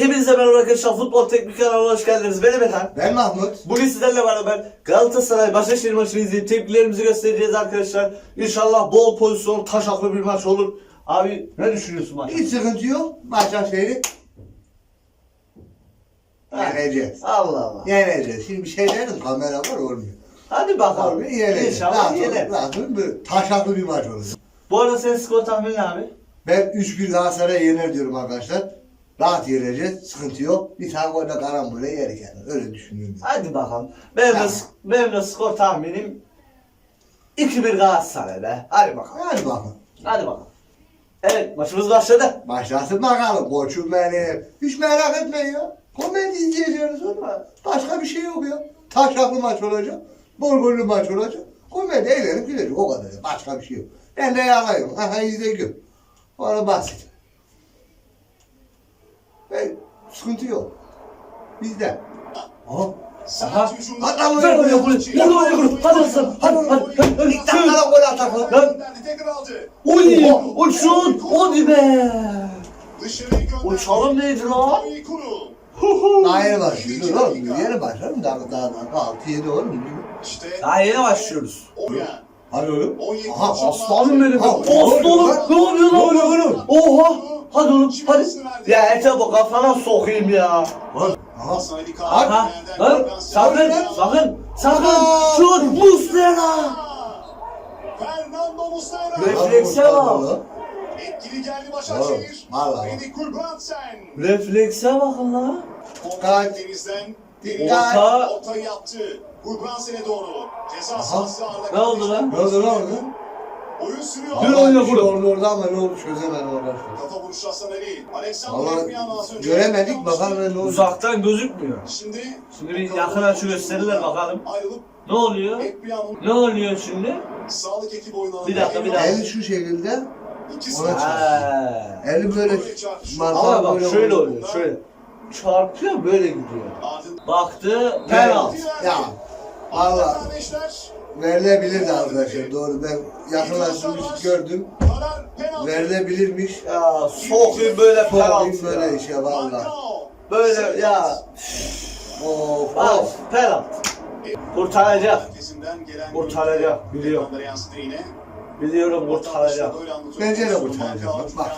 Hepinize merhaba arkadaşlar. Futbol Teknik kanalına hoş geldiniz. Ben Emirhan. Ben Mahmut. Bugün sizlerle beraber Galatasaray Başakşehir maçını izleyip tepkilerimizi göstereceğiz arkadaşlar. İnşallah bol pozisyon, taşaklı bir maç olur. Abi ne düşünüyorsun maç? Hiç sıkıntı yok. Başakşehir'i yeneceğiz. Allah Allah. Yeneceğiz. Şimdi bir şey derim kamera var olmuyor. Hadi bakalım. Olmuyor yeneceğiz. İnşallah yener. olun. Böyle taşaklı bir maç olur. Bu arada senin skor tahminin abi? Ben 3-1 Galatasaray'a yener diyorum arkadaşlar. Rahat yeneceğiz. Sıkıntı yok. Bir tane gol de karambole yerik yani. Öyle düşünüyorum. ben. Hadi bakalım. Benim de, benim de skor tahminim 2-1 Galatasaray be. Hadi bakalım. Hadi bakalım. Hadi bakalım. Evet maçımız başladı. Başlasın bakalım. Koçum benim. Hiç merak etmeyin ya. Komedi izleyeceğiz sonra. Başka bir şey yok ya. Taşaklı maç olacak. Bol gollü maç olacak. Komedi eğlenip gidecek. O kadar. Başka bir şey yok. Ben de yalayım. Aha izle gör. Bana basit. Ve sıkıntı yok. Bizde. Aha. Aha. Hadi lan Ver oraya golü. Vur oraya golü. Hadi Hasan. Hadi hadi. hadi, hadi. Bir dakika gol atak lan. Lan. Oy. O şut. Hadi be. O çalım neydi lan? Daha yeni başlıyoruz oğlum. Yeni başladım. Daha daha daha 6-7 oğlum. Daha yeni başlıyoruz. Hadi oğlum. Aha aslanım benim. Aslanım. Ne oluyor lan? Oğlum? Oha. Hadi oğlum hadi. Ya ete bu kafana sokayım ya. Aha. Aha. Lan sakın sakın sakın. Şut Muslera. Fernando Muslera. Reflekse bak. Etkili geldi Başakşehir. Vedik Kulbrandsen. Reflekse bakın lan. Kontrol Deniz'den. Deniz Orta. ortayı yaptı. Kulbrandsen'e doğru. Ceza Aha. sahası Ne oldu lan? Ne oldu oldu? Oyun sürüyor. Bir şey burada. oldu orada ama ne oldu çözemedim orada. Kafa vuruşu Hasan Ali. Valla Ekmiyan az önce. göremedik bakalım ne oldu. Uzaktan gözükmüyor. Şimdi, Şimdi bir yakın açı gösterirler bakalım. Ayrılıp Ne oluyor? Ne oluyor şimdi? sağlık ekibi oynanan. Bir dakika, bir dakika. Eli şu şekilde İkisi Ona Ha. eli böyle Ama bak böyle şöyle oluyor şöyle. Çarpıyor böyle gidiyor. Baktı penaltı. Ya valla Kardeşler, verilebilirdi arkadaşlar doğru ben yakınlaştırmış gördüm. Verilebilirmiş. Ya sokayım böyle penaltı. böyle işe valla. Böyle ya. Of of. penaltı. Kurtaracak. Kurtaracak, biliyorum. Biliyorum anlatıyor. Bence de kurtaracak. Bak, bak.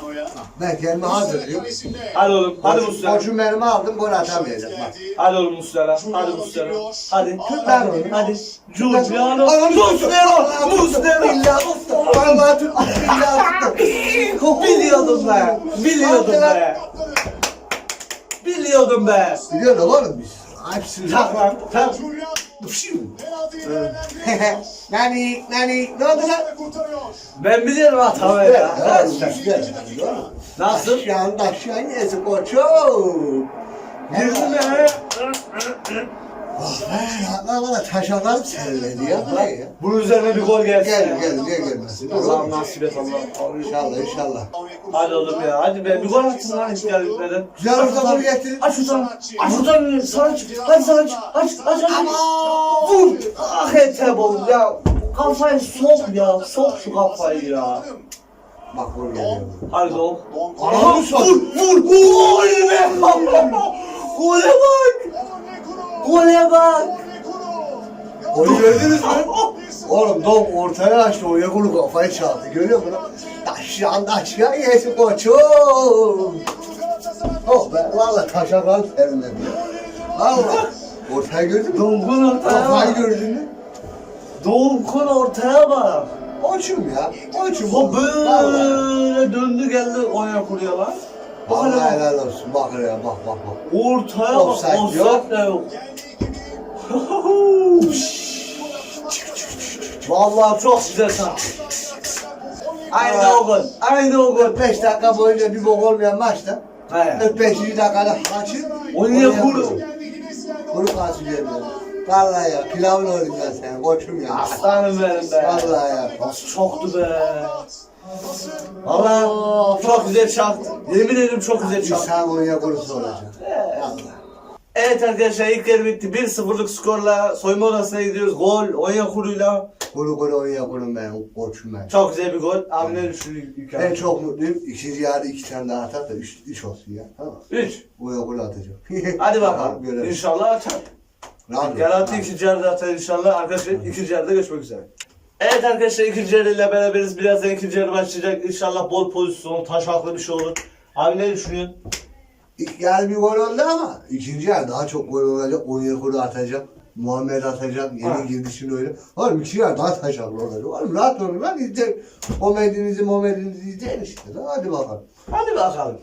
Ben kendimi hazırlıyorum. Hadi oğlum hadi Muslera. Koçum benim aldım gol atamayacak bak. Hadi oğlum Muslera. Hadi Muslera. Hadi. Hala ver onu. Hadi. Giuliano. Muslera. Muslera. Billahi tuttum. Vallahi tuttum. Billahi tuttum. Biliyordum be. Biliyordum be. Biliyordum be. Biliyorduk oğlum biz. Hepsini. Tak lan. Tak. Nani nani ne oldu lan? Ben biliyorum hatamı ya. Nasıl? Aşağı aşağı neyse koçum. Girdi be. Lan bana taşalarım seriledi ya. Ya? Bunun üzerine bir gol gelse. Gel gel niye gelmesin? Allah'ım nasip et Allah. İnşallah inşallah. Hadi oğlum ya. Hadi be. Bir gol atsın lan hiç geldikmeden. Güzel orta gol getir. Aç şuradan. Aç şuradan. Sana çık. Hadi sana çık. Aç. Aç. Aç. Vur. Ah ete bol ya. Kafayı sok ya. Sok şu kafayı ya. Bak gol geliyor. Hadi Aha, vur. sok. Vur. Gol be. Gole bak. Gole bak. Golü gördünüz mü? Oğlum dom ortaya açtı o yakulu kafayı çaldı. Görüyor musun? Taşyan taşyan yesin koçum. Oh be valla taşalar seriledi. Valla. Ortaya gördün mü? Donkun ortaya Kafayı bak. gördün mü? Donkun ortaya bak. Koçum ya. Koçum. O böyle döndü geldi oya kuruyor lan. Bak hele Valla bak. helal olsun. Bak ya bak bak bak. Ortaya bak. Offside Offside yok. de yok. Vallahi çok güzel sana. Aynı o gol. Aynı o gol. 45 dakika boyunca bir bok olmayan maçta He. 45. dakikada maçı O niye kuru? Kuru fasulye diyor. Vallahi ya pilavın oynayacaksın sen koçum ya. Aslanım benim be. Vallahi ya. Nasıl çoktu be. Vallahi çok güzel çaktı. Yemin ederim çok güzel. İnsan oyuna kurusu olacak. Vallahi. Evet arkadaşlar ilk yarı bitti. 1-0'lık skorla soyunma odasına gidiyoruz. Gol Onyekuru'yla. Kuru kuru oynuyor kurun ben. Koçum ben. Çok güzel bir gol. Abi ne düşünüyorsun İlker? Ben çok mutluyum. İkinci yarı iki tane daha atar da üç, üç olsun ya. Tamam. 3. Buraya gol atacağım. Hadi bakalım. İnşallah ol. Garanti ikinci yarıda atar inşallah. Arkadaşlar ikinci yarıda görüşmek üzere. Evet arkadaşlar ikinci yarıyla beraberiz. Birazdan ikinci yarı başlayacak. İnşallah bol pozisyon, taşaklı bir şey olur. Abi ne düşünüyorsun? İlk yarı bir gol oldu ama ikinci yarı daha çok gol olacak. Onyekuru atacak. Muhammed atacak. Yeni Ha. girdi şimdi öyle. Oğlum ikinci yarı daha taşaklı olacak. Oğlum rahat olun lan. İzle. Komedinizi momedinizi izleyin işte. Lan Hadi bakalım. Hadi bakalım.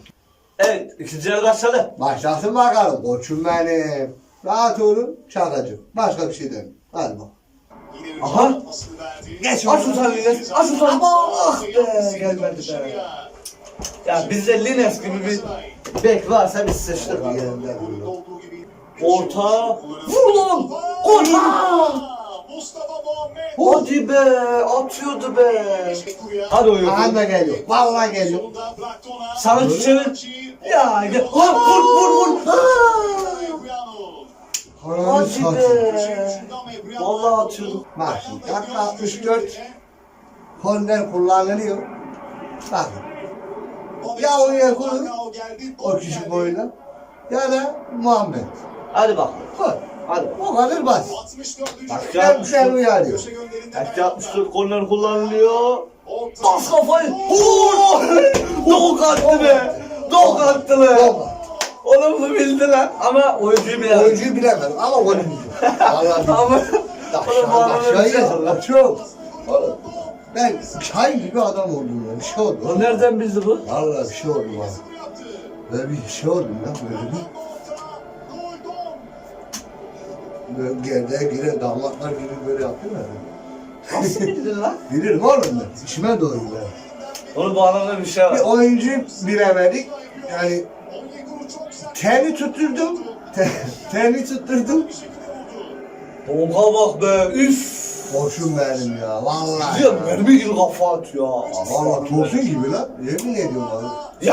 Evet ikinci yarı başladı. Başlasın bakalım. Koçum benim. Rahat olun. Şakacı. Başka bir şey demiyorum. Hadi bakalım. Bir Aha. Geç Aç utanı Lines. Aç utanı. Ah be gelmedi be. Ya bizde Lines gibi bir bek varsa biz sıçtık. Yerinde olduğu gibi. Orta. Vur lan. Orta. Mustafa Muhammed. Hadi be. Atıyordu be. Hadi oyun. Aha da geliyor. Vallahi geliyor. Sana çiçeğin. Ya gel. Ha, vur vur vur. Ananı Hadi satayım. be. Vallahi atıyordum. Bak şimdi dakika 64 korner kullanılıyor. Bak Ya oraya koyun. o küçük boyla ya da Muhammed. Hadi bak. Koy. Hadi. O kadar basit. 64. Bak güzel uyarıyor. Köşe gönderinde Dakika 64 korner kullanılıyor. Orta. Bas kafayı. Vur. Dok attı be. Dok attı be. Baba. Onu bunu bildi lan. Ama oyuncuyu bilemedi. Oyuncuyu bilemedim ama golü bildim. Vallahi Ama. Oğlum bir şey yazın lan çok. Oğlum ben çay gibi adam oldum ya. Bir şey oldu. O nereden bildi bu? Vallahi bir şey oldu bana. Böyle bir şey oldu lan böyle bir. Böyle geride giren damatlar gibi böyle yapıyor ya. Nasıl bildin lan? Bilirim oğlum ben. İşime doğru ben. Oğlum bu adamda bir şey Bir var. oyuncu bilemedik. Yani teni tutturdum. Te, teni tutturdum. Bonka bak be. Üf. Boşum benim ya. Vallahi. Ya mermi gibi kafa atıyor. Vallahi tosun gibi lan. Yemin ediyorum abi.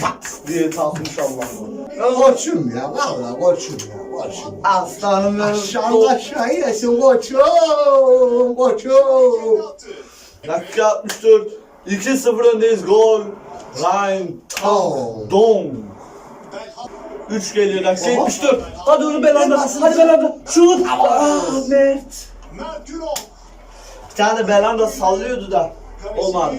Pat diye takmış Allah'ım. Koçum ya. Vallahi koçum ya. Koçum. Aslanım benim. Aşağı aşağı yesin koçum. Koçum. Dakika 64. 2-0 öndeyiz. Gol. Oh. Dong. 3 geliyor dakika Oha. 74. Hadi onu Belanda. Hadi Belanda. Şut. Ah Mert. Bir tane Belanda sallıyordu da. Olmadı.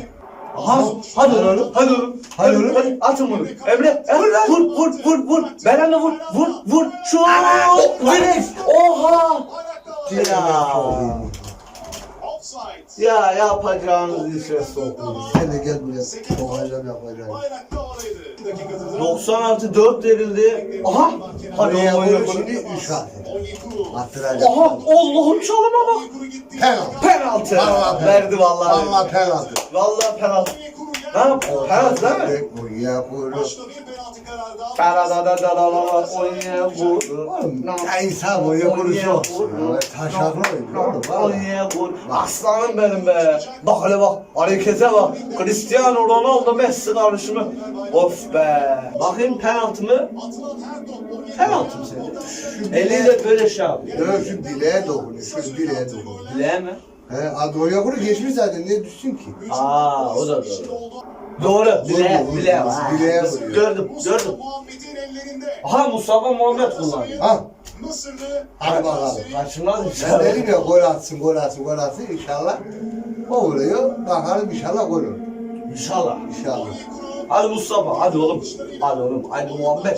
Aha, hadi oğlum, hadi oğlum. Hadi oğlum. Hadi, atın bunu. Emre, Emre, vur, vur, vur, vur. Belanda vur, vur, vur. Şut. Direkt. Oha. Ya. Ya yapacağınız işe sokun. Sen de gel buraya. Sokacağım yapacağım. 90 artı 4 verildi. Aha. Hadi Oraya oynayalım. şimdi 3 at. Attıracak. Aha, Allah'ım çalıma bak. Penaltı. Penaltı. Vallahi Verdi vallahi. Vallahi penaltı. Vallahi penaltı. Yap? Penaltı değil mi? Daha. Karadadadadadada oynaya vur. Oğlum ya insan buraya vuruşu olsun. Taşaklı. Oynaya vur. Aslanım benim be. Bak hele bak. Harekete bak. Cristiano Ronaldo Messi karışımı. Of be. Bakayım penaltı mı? Penaltı mı sence? Eliyle böyle şey yapıyor. Yok şu bileğe dokunuyor. Şu bileğe dokunuyor. Bileğe mi? He, a oraya vuru geçmiş zaten. Ne düşsün ki? Aa o da doğru. Doğru. Vurdu. Ha, Bileğe vuruyor. Gördüm. Gördüm. Muhammed'in ellerinde. Aha Mustafa Muhammed kullandı. Ha. Mısırlı. Hadi bakalım. Kaçırmaz Ben inşallah. dedim ya gol atsın, gol atsın, gol atsın inşallah. O vuruyor. Bakalım inşallah gol olur. İnşallah. İnşallah. Hadi Mustafa. Hadi oğlum. Hadi oğlum. Hadi Muhammed.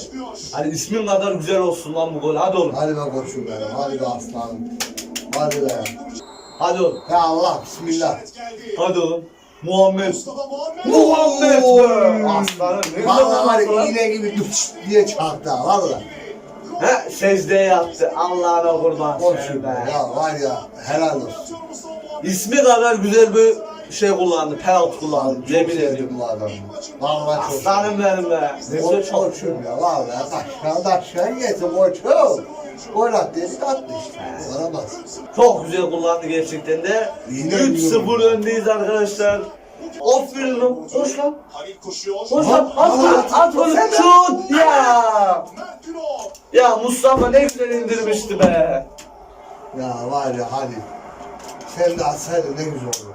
Hadi ismin kadar güzel olsun lan bu gol. Hadi oğlum. Hadi be koçum benim. Hadi be aslanım. Hadi be. Hadi oğlum. Ya Allah bismillah. Hadi oğlum. Muhammed. Muhammed. Muhammed be. Aslanım. Ne Vallahi var ya iğne gibi tıps diye çarptı ha, vallahi. He secdeye yattı. Allah'ına kurban. Seni be. Ya var ya helal olsun. İsmi kadar güzel bir şey kullandı. Penaltı kullandı. Çok Yemin ediyorum. bu adamı. Vallahi çok Aslanım benim be. Ne çok. koçum ya vallahi taşkan taşkan yesin koçum. Gol at dedik attı işte. Bana bas. Çok güzel kullandı gerçekten de. İyi de 3-0 öndeyiz arkadaşlar. Aferin lan. Koş lan. Halil koşuyor. Koş lan. At lan. At onu. Şut. Ya. Ya Mustafa ne güzel indirmişti be. Ya var ya hadi. Sen de atsaydın ne güzel olurdu be.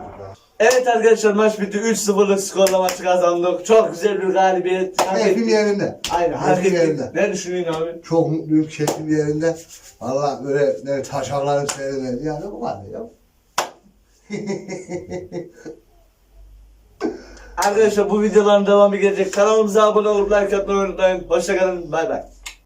Evet arkadaşlar maç bitti. 3-0'lık skorla maçı kazandık. Çok güzel bir galibiyet. Hak Keyfim ettik. yerinde. Aynen hak Keyfim ettik. yerinde. Ne düşünüyorsun abi? Çok mutluyum, keyfim yerinde. Valla böyle ne taşaklarım seyredildi. Yani bu var ya. Arkadaşlar bu videoların devamı gelecek. Kanalımıza abone olup like atmayı unutmayın. Hoşçakalın. Bay bay.